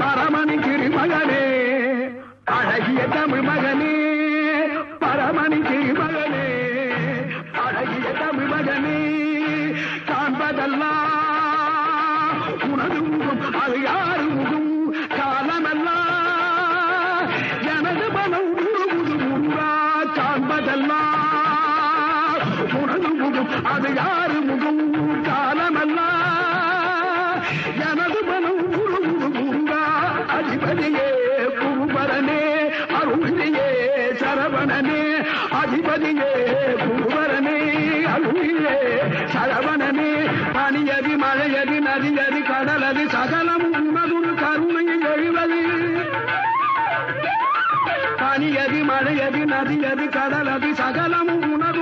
பரமணி திருமகனே அழகிய தமிழ் மகனே பரமணி திருமகனே அழகிய தமிழ் மகனே காண்பதெல்லாம் உனது முகம் அது யாரு முகம் காலமெல்லாம் எனது மனம் முழுமுது முருகா காண்பதெல்லாம் உனது முகம் அது யாரு முகம் காலமெல்லாம் எனது சரவணனே அதிபதியே குருபரனே அருளியே. சரவணனே பனியதி மழையதி நதியதி கடலதி சகலம் உண்மதுள் கருணையில் எழுவது. பனியதி மழையதி நதியதி கடலதி சகலம் உனதுரு